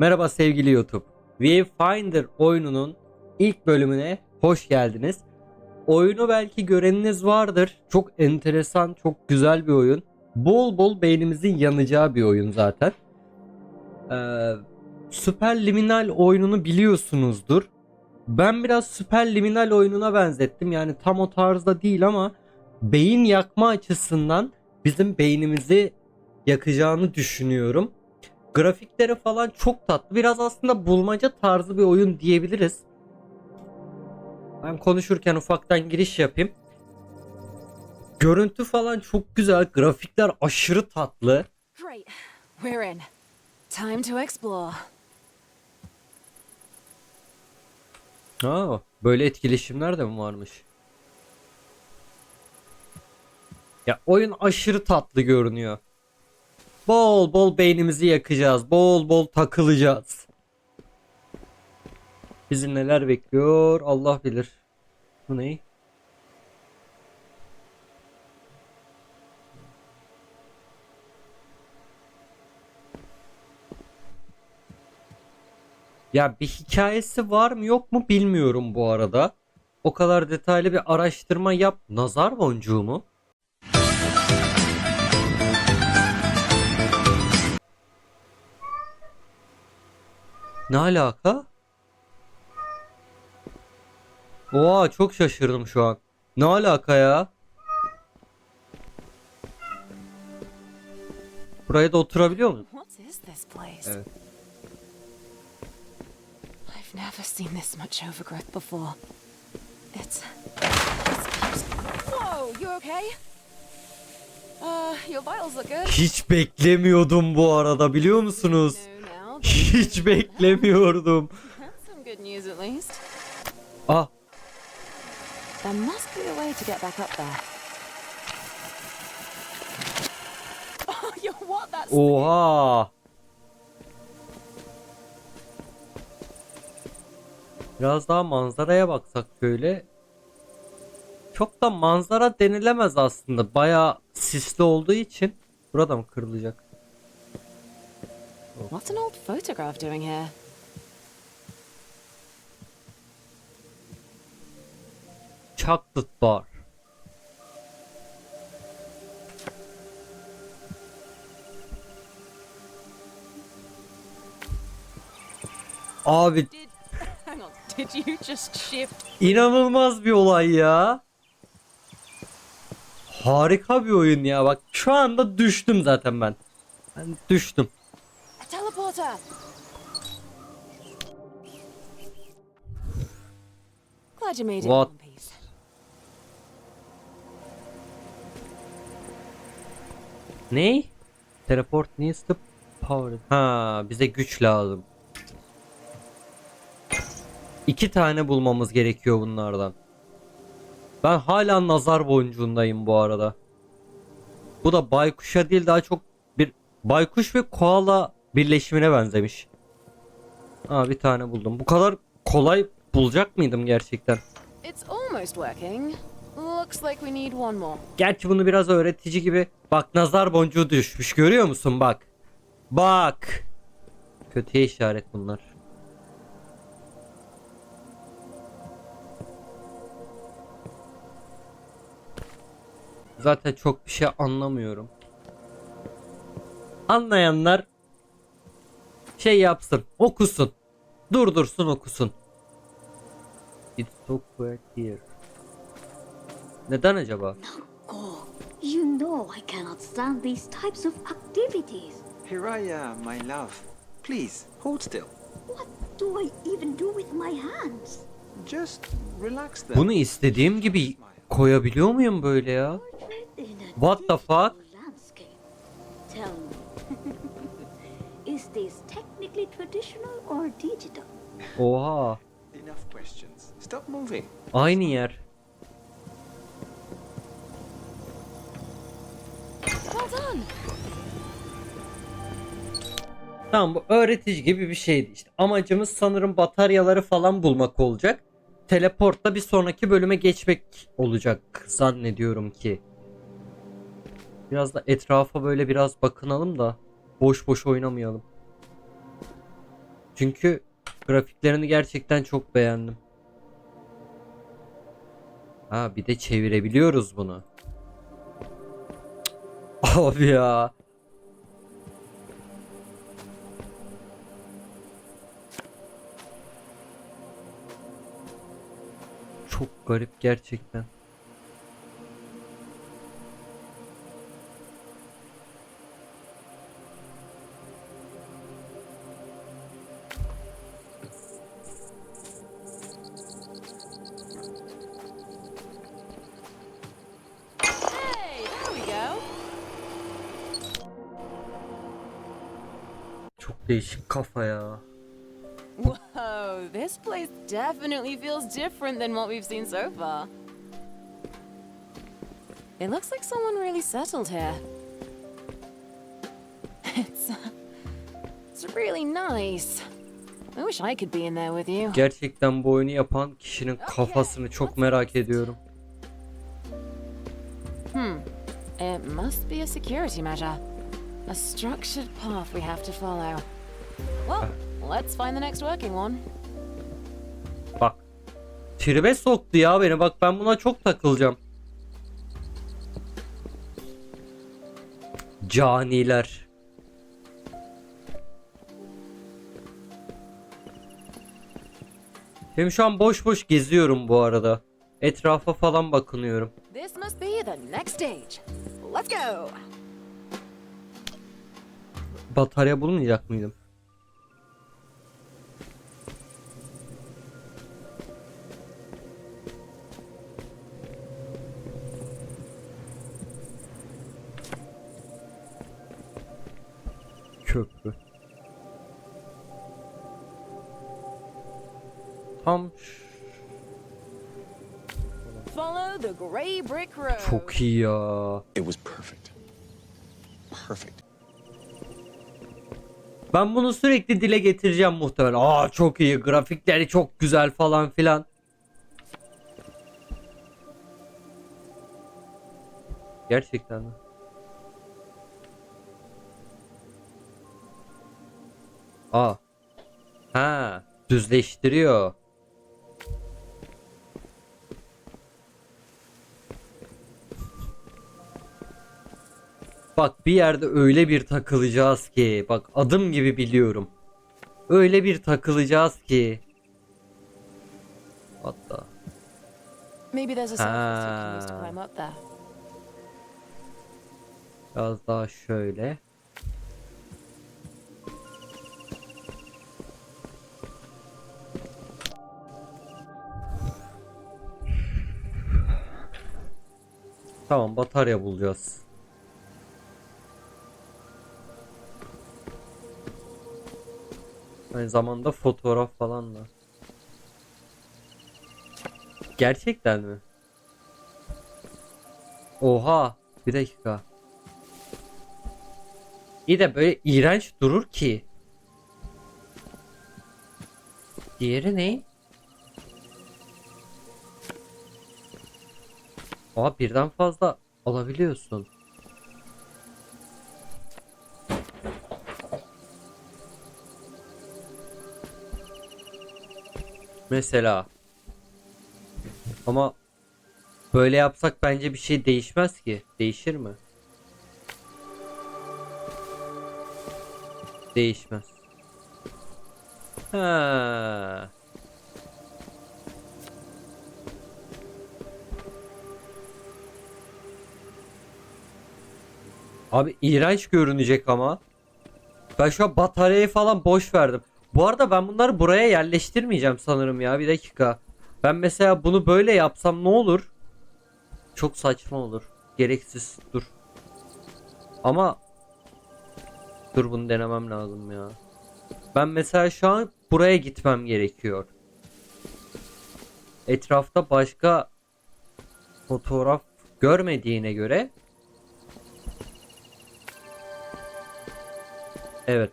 Merhaba sevgili YouTube. Viewfinder oyununun ilk bölümüne hoş geldiniz. Oyunu belki göreniniz vardır. Çok enteresan, çok güzel bir oyun. Bol bol beynimizin yanacağı bir oyun zaten. Ee, Superliminal oyununu biliyorsunuzdur. Ben biraz Superliminal oyununa benzettim. Yani tam o tarzda değil ama beyin yakma açısından bizim beynimizi yakacağını düşünüyorum. Grafikleri falan çok tatlı. Biraz aslında bulmaca tarzı bir oyun diyebiliriz. Ben konuşurken ufaktan giriş yapayım. Görüntü falan çok güzel. Grafikler aşırı tatlı. Great. We're in. Time to explore. Aa, böyle etkileşimler de mi varmış? Ya oyun aşırı tatlı görünüyor. Bol bol beynimizi yakacağız. Bol bol takılacağız. Bizi neler bekliyor Allah bilir. Bu ne? Ya bir hikayesi var mı yok mu bilmiyorum bu arada. O kadar detaylı bir araştırma yap. Nazar boncuğu mu? Ne alaka? Oha çok şaşırdım şu an. Ne alaka ya? Buraya da oturabiliyor muyum? Evet. I've never seen this much overgrowth before. It's. it's Whoa, you okay? Uh, your vitals look good. Hiç beklemiyordum bu arada biliyor musunuz? Hiç beklemiyordum. that's some good news at least. Ah There must be a way to get back up there. Oh, oha. Biraz daha manzaraya baksak şöyle. Çok da manzara denilemez aslında. Bayağı sisli olduğu için. Burada mı kırılacak? What's an old photograph doing here? Chocolate bar. Abi Did. Hang on. Did you just shift? inanılmaz bir olay ya. Harika bir oyun ya. Bak şu anda düştüm zaten ben. Ben düştüm. Teleporter! Glad you made it What? one piece. Ne? Teleport needs the power. Ha, bize güç lazım. İki tane bulmamız gerekiyor bunlardan. Ben hala nazar boncuğundayım bu arada. Bu da baykuşa değil daha çok bir baykuş ve koala birleşimine benzemiş. Ha bir tane buldum. Bu kadar kolay bulacak mıydım gerçekten? It's almost working. Looks like we need one more. Gerçi bunu biraz öğretici gibi. Bak nazar boncuğu düşmüş görüyor musun bak. Bak. Kötüye işaret bunlar. Zaten çok bir şey anlamıyorum. Anlayanlar şey yapsın, okusun. Durdursun okusun. It's so quiet here. Neden acaba? Oh, you know I cannot stand these types of activities. Hiraya, my love, please hold still. What do I even do with my hands? Just relax them. Bunu istediğim gibi koyabiliyor muyum böyle ya? What the fuck? Technically traditional or digital? Oha. Enough questions. Stop moving. Aynı yer. Well done! Tamam bu öğretici gibi bir şeydi işte. Amacımız sanırım bataryaları falan bulmak olacak. Teleportla bir sonraki bölüme geçmek olacak zannediyorum ki. Biraz da etrafa böyle biraz bakınalım da boş boş oynamayalım. Çünkü grafiklerini gerçekten çok beğendim. Ha bir de çevirebiliyoruz bunu. Abi ya. Çok garip gerçekten. Değişik kafa ya. Whoa, this place definitely feels different than what we've seen so far. It looks like someone really settled here. It's, it's really nice. I wish I could be in there with you. Gerçekten bu oyunu yapan kişinin kafasını çok merak ediyorum. Hmm. It must be a security measure. A structured path we have to follow. Well, let's find the next working one. Bak. Tribe soktu ya beni. Bak ben buna çok takılacağım. Caniler. Şimdi şu an boş boş geziyorum bu arada. Etrafa falan bakınıyorum. This must be the next stage. Let's go. Batarya bulmayacak mıydım? Köprü. Tam ş- Follow the gray brick road. çok iyi ya. It was perfect. Perfect. Ben bunu sürekli dile getireceğim muhtemelen. Aa çok iyi, grafikleri çok güzel falan filan. Gerçekten Ha, düzleştiriyor. Bak bir yerde öyle bir takılacağız ki. Bak adım gibi biliyorum. Öyle bir takılacağız ki. Hatta. Maybe there's a. Biraz daha şöyle. Tamam batarya bulacağız. Aynı zamanda fotoğraf falan da. Gerçekten mi? Oha, bir dakika. İyi de böyle iğrenç durur ki. Diğeri ne? Aa birden fazla alabiliyorsun. Mesela. Ama böyle yapsak bence bir şey değişmez ki. Değişir mi? Değişmez. Ha. Abi iğrenç görünecek ama. Ben şu an bataryayı falan boş verdim. Bu arada ben bunları buraya yerleştirmeyeceğim sanırım ya. Bir dakika. Ben mesela bunu böyle yapsam ne olur? Çok saçma olur. Gereksiz. Dur. Ama Dur bunu denemem lazım ya. Ben mesela şu an buraya gitmem gerekiyor. Etrafta başka fotoğraf görmediğine göre Evet.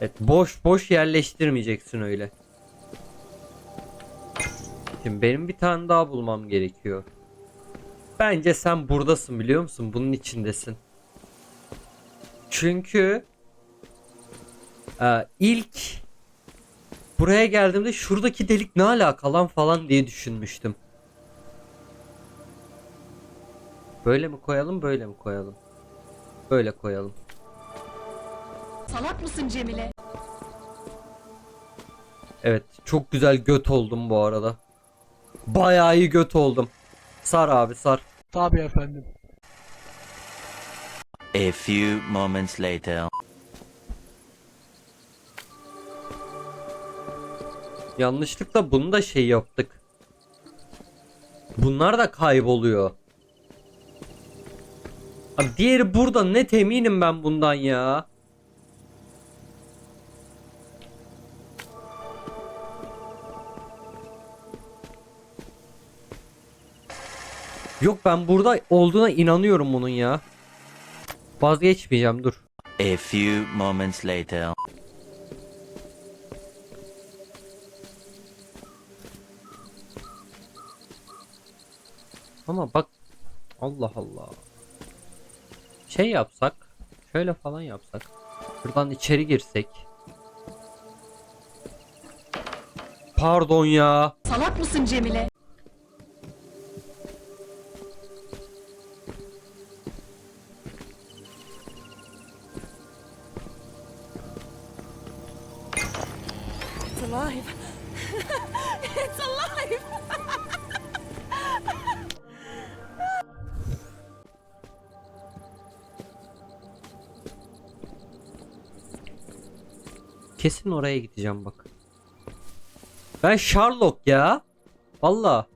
Evet boş boş yerleştirmeyeceksin öyle. Şimdi benim bir tane daha bulmam gerekiyor. Bence sen buradasın biliyor musun? Bunun içindesin. Çünkü Ee, ilk buraya geldiğimde şuradaki delik ne alaka lan falan diye düşünmüştüm. Böyle mi koyalım, böyle mi koyalım? Böyle koyalım. Salak mısın Cemile? Evet, çok güzel göt oldum bu arada. Bayağı iyi göt oldum. Sar abi sar. Tabii efendim. A few moments later. Yanlışlıkla bunu da şey yaptık. Bunlar da kayboluyor. Abi diğeri burada net eminim ben bundan ya. Yok ben burada olduğuna inanıyorum bunun ya. Vazgeçmeyeceğim dur. A few moments later. Ama bak Allah Allah. Şey yapsak, şöyle falan yapsak. Buradan içeri girsek. Pardon ya. Salak mısın Cemile? Alive. it's alive. Kesin oraya gideceğim bak. Ben Sherlock ya. Valla.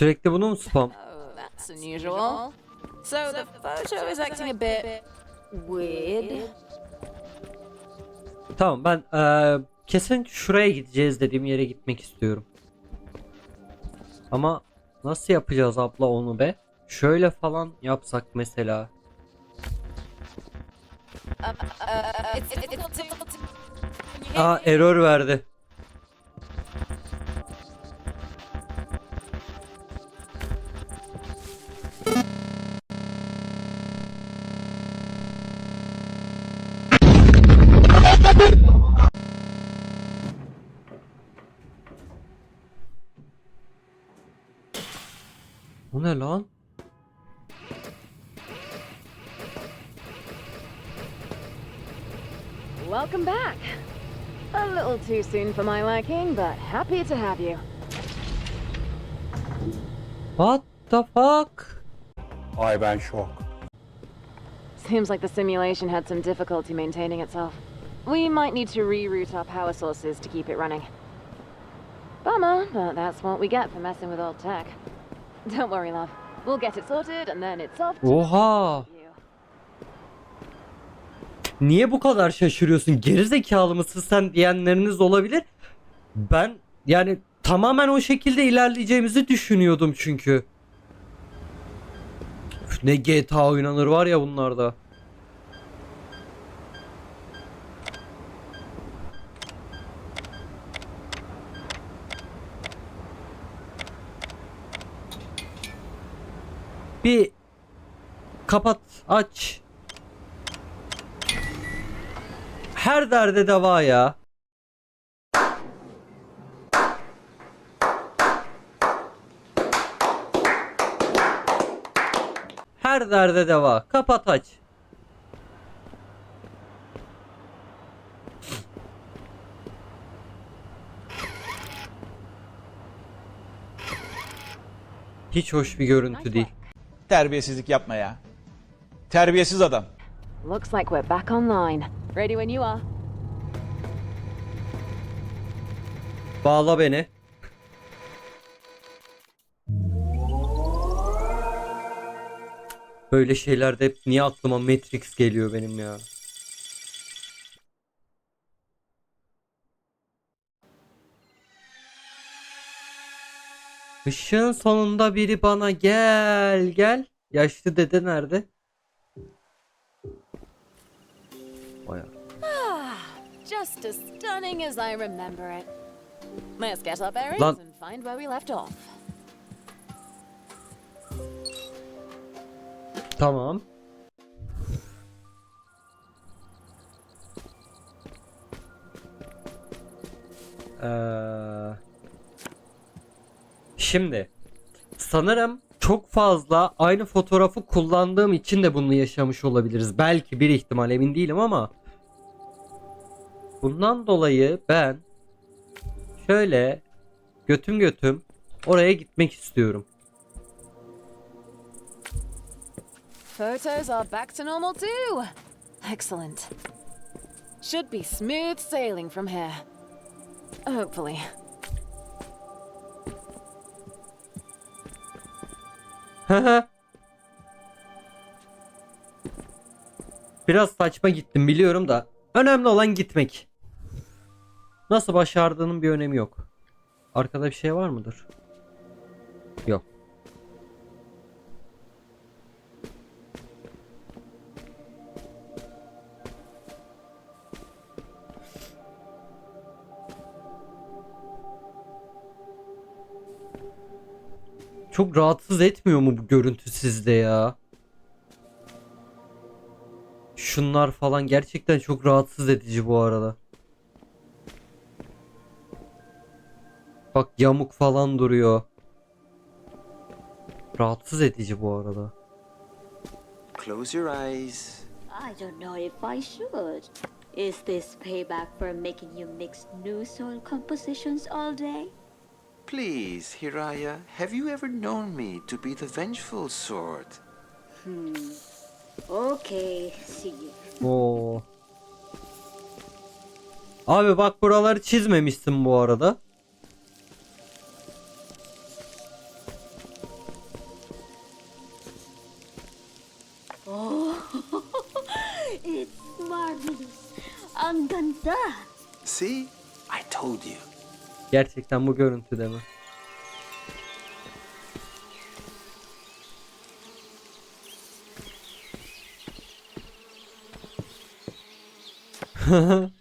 Sürekli bunu mu spam? Oh, that's unusual. So the photo is acting a bit weird. Tamam ben eee, kesin şuraya gideceğiz dediğim yere gitmek istiyorum. Ama nasıl yapacağız abla onu be? Şöyle falan yapsak mesela. İt's, it's, Aa error verdi. Bu ne lan? Welcome back. A little too soon for my liking, but happy to have you. What the fuck? Ay ben şok. Seems like the simulation had some difficulty maintaining itself. We might need to reroute our power sources to keep it running. Bummer, but that's what we get for messing with old tech. Don't worry, love. We'll get it sorted and then it's off Oha! Niye bu kadar şaşırıyorsun? Gerizekalı mısın sen diyenleriniz olabilir. Ben yani tamamen o şekilde ilerleyeceğimizi düşünüyordum çünkü. Üf, ne GTA oynanır var ya bunlarda. Bir kapat, aç. Her derde deva ya. Her derde deva. Kapat aç. Hiç hoş bir görüntü değil. Terbiyesizlik yapma ya. Terbiyesiz adam. Looks like we're back online. Ready when you are. Bağla beni. Böyle şeylerde hep niye aklıma Matrix geliyor benim ya. Işığın sonunda biri bana gel gel. Yaşlı dede nerede? Vay Just as stunning as I remember it. Let's get our bearings Lan- and find where we left off. Tamam. Ee, şimdi sanırım çok fazla aynı fotoğrafı kullandığım için de bunu yaşamış olabiliriz. Belki bir ihtimal emin değilim ama bundan dolayı ben şöyle götüm götüm oraya gitmek istiyorum. Photos are back to normal too. Excellent. Should be smooth sailing from here. Hopefully. Biraz saçma gittim biliyorum da önemli olan gitmek. Nasıl başardığının bir önemi yok. Arkada bir şey var mıdır? Yok. Çok rahatsız etmiyor mu bu görüntü sizde ya? Şunlar falan gerçekten çok rahatsız edici bu arada. Bak yamuk falan duruyor. Rahatsız edici bu arada. Close your eyes. I don't know if I should. Is this payback for making you mix new soil compositions all day? Please, Hiraya, have you ever known me to be the vengeful sort? Okay, see you. Oo. Abi bak buraları çizmemişsin bu arada. It's marvelous. Ang ganda. See? I told you. Gerçekten bu görüntüde mi?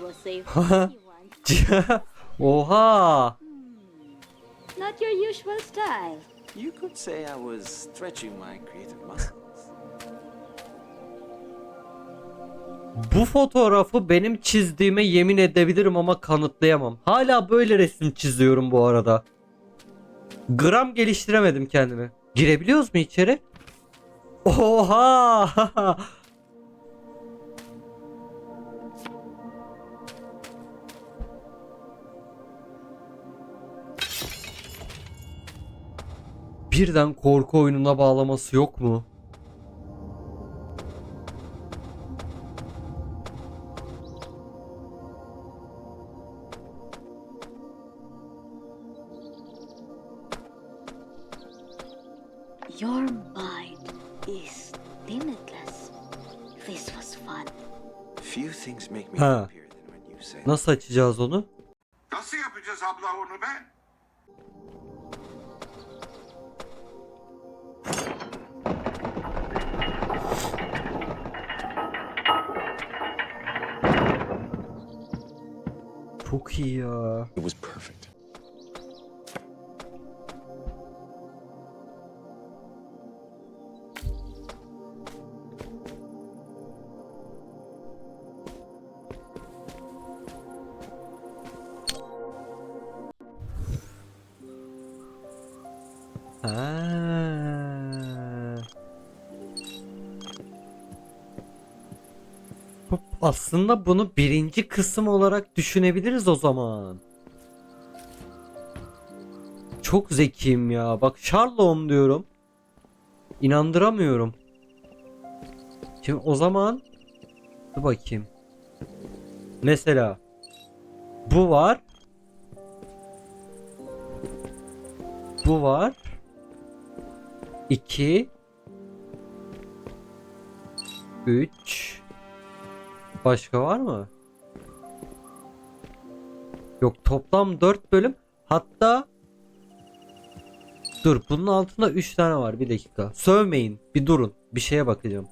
Oha! Not your usual style. You could say I was stretching my creative muscles. Bu fotoğrafı benim çizdiğime yemin edebilirim ama kanıtlayamam. Hala böyle resim çiziyorum bu arada. Gram geliştiremedim kendimi. Girebiliyoruz mu içeri? Oha! Birden korku oyununa bağlaması yok mu? Your mind is limitless. This was fun. Few things make me happier than when you say Nasıl açacağız onu? Nasıl yapacağız abla onu be? Çok iyi ya. It was perfect. Ha. Aslında bunu birinci kısım olarak düşünebiliriz o zaman. Çok zekiyim ya. Bak Sherlock'um diyorum. İnandıramıyorum. Şimdi o zaman dur bakayım. Mesela bu var. Bu var. 2 3 Başka var mı? Yok toplam 4 bölüm. Hatta Dur bunun altında 3 tane var. Bir dakika. Sövmeyin. Bir durun. Bir şeye bakacağım.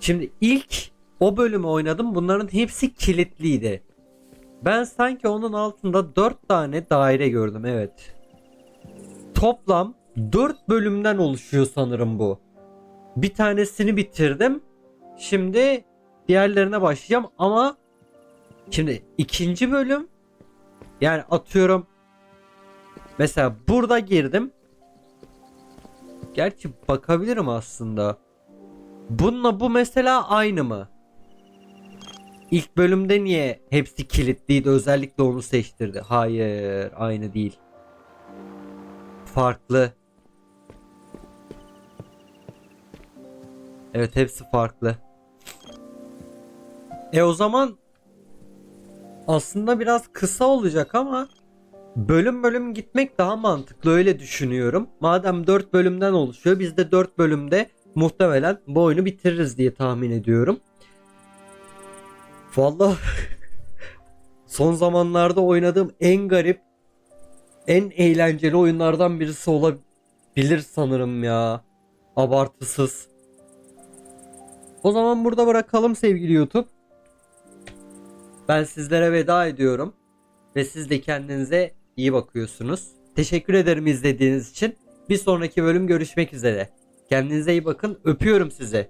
Şimdi ilk o bölümü oynadım. Bunların hepsi kilitliydi. Ben sanki onun altında 4 tane daire gördüm. Evet. Toplam 4 bölümden oluşuyor sanırım bu. Bir tanesini bitirdim. Şimdi diğerlerine başlayacağım ama şimdi ikinci bölüm yani atıyorum mesela burada girdim. Gerçi bakabilirim aslında. Bununla bu mesela aynı mı? İlk bölümde niye hepsi kilitliydi özellikle onu seçtirdi? Hayır aynı değil. Farklı. Evet hepsi farklı. E o zaman aslında biraz kısa olacak ama bölüm bölüm gitmek daha mantıklı öyle düşünüyorum. Madem 4 bölümden oluşuyor biz de 4 bölümde muhtemelen bu oyunu bitiririz diye tahmin ediyorum. Vallahi son zamanlarda oynadığım en garip en eğlenceli oyunlardan birisi olabilir sanırım ya. Abartısız. O zaman burada bırakalım sevgili YouTube. Ben sizlere veda ediyorum. Ve siz de kendinize iyi bakıyorsunuz. Teşekkür ederim izlediğiniz için. Bir sonraki bölüm görüşmek üzere. Kendinize iyi bakın. Öpüyorum sizi.